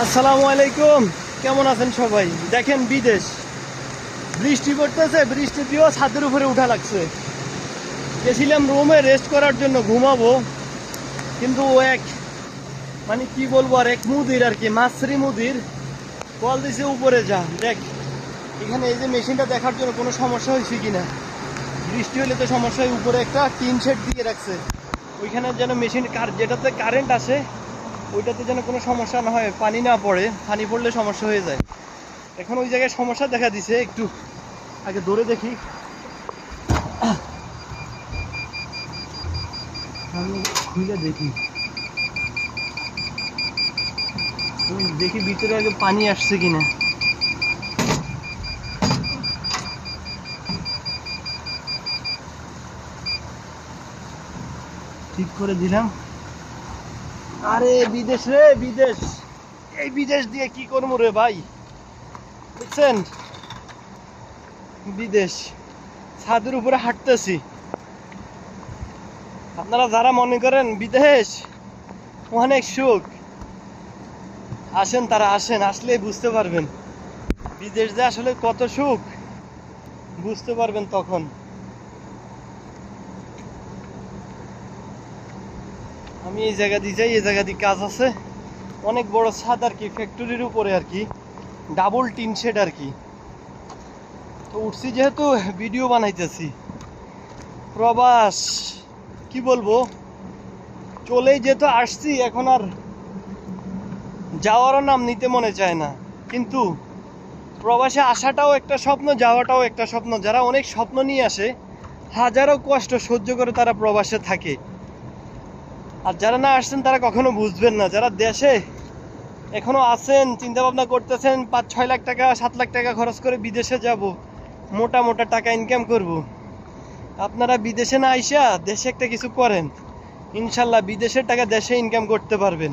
আসসালামু আলাইকুম। কেমন আছেন সবাই? দেখেন বিদেশ। বৃষ্টি পড়তেছে বৃষ্টি দিয়েও ছাদের উপরে উঠা লাগছে। গেছিলাম রুমে রেস্ট করার জন্য ঘুমাবো। কিন্তু ও এক মানে কি বলব আর, এক মুদির আর কি, মাছরি মুদির। কল দিছে, উপরে যা, দেখ, এখানে এই যে মেশিনটা দেখার জন্য কোনো সমস্যা হয়েছে কিনা? বৃষ্টি হলে তো সমস্যা উপরে একটা টিন শেড দিয়ে রাখছে। ওইখানে যেন মেশিন, কার, যেটাতে কারেন্ট আসে ওইটাতে যেন কোনো সমস্যা না হয়, পানি না পড়ে, পানি পড়লে সমস্যা হয়ে যায়। এখন ওই জায়গায় সমস্যা দেখা দিছে, একটু আগে দৌড়ে দেখি। খুলে দেখি। দেখি ভিতরে আগে পানি আসছে কিনা। ঠিক করে দিলাম। আরে বিদেশ রে, বিদেশ। এই বিদেশ দিয়ে কি করব রে ভাই? বুঝছেন? বিদেশ। ছাদের উপরে হাঁটতেছি। আপনারা যারা মনে করেন বিদেশ, অনেক সুখ। আসেন তারা আসেন, আসলেই বুঝতে পারবেন। বিদেশ যে আসলে কত সুখ, বুঝতে পারবেন তখন। আমি এই জায়গা দিয়ে যাই, এই জায়গা দিয়ে কাজ আছে। অনেক বড় ছাদ আর কি ফ্যাক্টরির উপরে আর কি। ডাবল টিন শেড আর কি। তো উঠছি যেহেতু ভিডিও বানাইতেছি। প্রবাস, কি বলব? চলেই যেহেতু আসছি, এখন আর যাওয়ারও নাম নিতে মনে চায় না। কিন্তু প্রবাসে আসাটাও একটা স্বপ্ন, যাওয়াটাও একটা স্বপ্ন। যারা অনেক স্বপ্ন নিয়ে আসে, হাজারো কষ্ট সহ্য করে তারা প্রবাসে থাকে। আর যারা না আসছেন, তারা কখনো বুঝবেন না। যারা দেশে এখনও আছেন চিন্তা ভাবনা করতেছেন, পাঁচ ছয় লাখ টাকা, সাত লাখ টাকা খরচ করে বিদেশে যাব, মোটা মোটা টাকা ইনকাম করব। আপনারা বিদেশে না আইসা দেশে একটা কিছু করেন। ইনশাল্লাহ বিদেশের টাকা দেশে ইনকাম করতে পারবেন।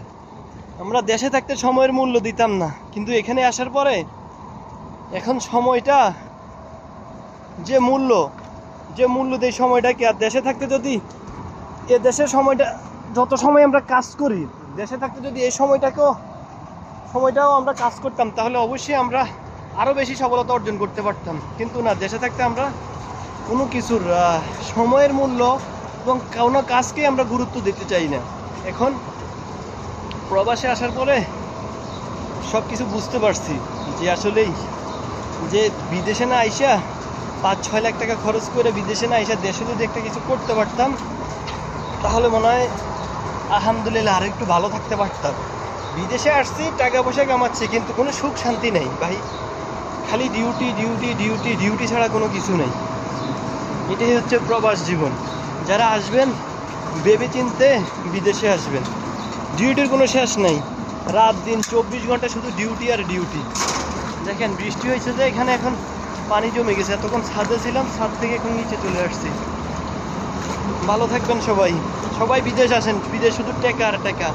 আমরা দেশে থাকতে সময়ের মূল্য দিতাম না, কিন্তু এখানে আসার পরে এখন সময়টা যে মূল্য যে মূল্য দেয় সময়টা কি আর দেশে থাকতে যদি এ দেশের সময়টা যত সময় আমরা কাজ করি, দেশে থাকতে যদি এই সময়টাকেও সময়টাও আমরা কাজ করতাম, তাহলে অবশ্যই আমরা আরও বেশি সফলতা অর্জন করতে পারতাম। কিন্তু না, দেশে থাকতে আমরা কোনো কিছুর সময়ের মূল্য এবং কোনো কাজকেই আমরা গুরুত্ব দিতে চাই না। এখন প্রবাসে আসার পরে সব কিছু বুঝতে পারছি যে আসলেই যে বিদেশে না আইসা পাঁচ, ছয় লাখ টাকা খরচ করে বিদেশে না আইসা দেশে যদি একটা কিছু করতে পারতাম, তাহলে মনে হয় আলহামদুলিল্লাহ, আর একটু ভালো থাকতে পারতাম। বিদেশে আসছি, টাকা পয়সা কামাচ্ছি, কিন্তু কোনো সুখ শান্তি নেই। ভাই, খালি ডিউটি ডিউটি ডিউটি ডিউটি ছাড়া কোনো কিছু নেই। এটাই হচ্ছে প্রবাস জীবন। যারা আসবেন ভেবে চিনতে বিদেশে আসবেন। ডিউটির কোনো শেষ নেই। রাত দিন চব্বিশ ঘণ্টা শুধু ডিউটি আর ডিউটি দেখেন, বৃষ্টি হয়েছে যে, এখানে এখন পানি জমে গেছে। এতক্ষণ ছাদে ছিলাম, ছাদ থেকে এখন নিচে চলে আসছি। ভালো থাকবেন সবাই। সবাই বিদেশ আসেন বিদেশ শুধু টেকা আর টেকা।